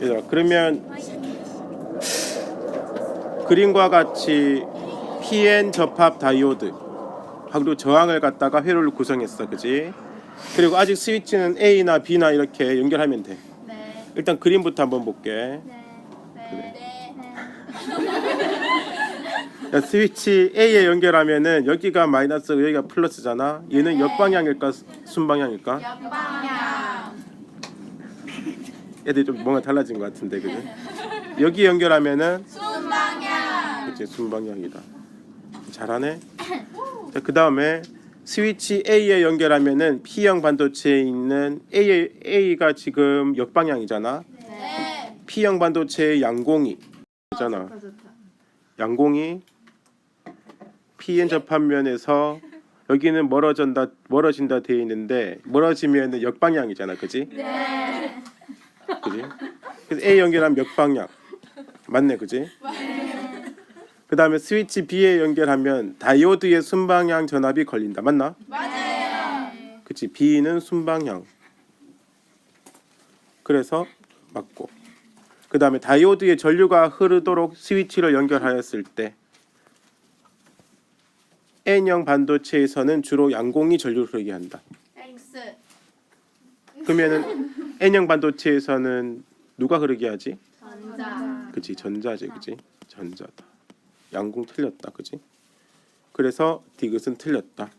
얘들아 그러면 그림과 같이 PN 접합 다이오드 하고 저항을 갖다가 회로를 구성했어 그지 그리고 아직 스위치는 A나 B나 이렇게 연결하면 돼 네. 일단 그림부터 한번 볼게 네. 네. 네. 야, 스위치 A에 연결하면은 여기가 마이너스고 여기가 플러스잖아 얘는 역방향일까 순방향일까 역방향. 애들이 좀 뭔가 달라진 것 같은데 그지? 여기 연결하면은 순방향. 그치 순방향이다. 잘하네. 자, 그 다음에 스위치 A에 연결하면은 P형 반도체에 있는 A, A가 지금 역방향이잖아. 네. P형 반도체의 양공이 있잖아. 양공이 PN 접합면에서 여기는 멀어진다 멀어진다 돼 있는데 멀어지면은 역방향이잖아 그지? 네. 그지? 그래서 A 연결하면 역방향. 맞네 그지? 그 다음에 스위치 B에 연결하면 다이오드의 순방향 전압이 걸린다. 맞나? 맞아요. 그치 B는 순방향. 그래서 맞고. 그 다음에 다이오드의 전류가 흐르도록 스위치를 연결하였을 때 N형 반도체에서는 주로 양공이 전류를 흐르게 한다. 땡스. 그러면은 N형 반도체에서는 누가 흐르게 하지? 전자. 그치 전자지 그치 전자다 양공 틀렸다 그치 그래서 디귿은 틀렸다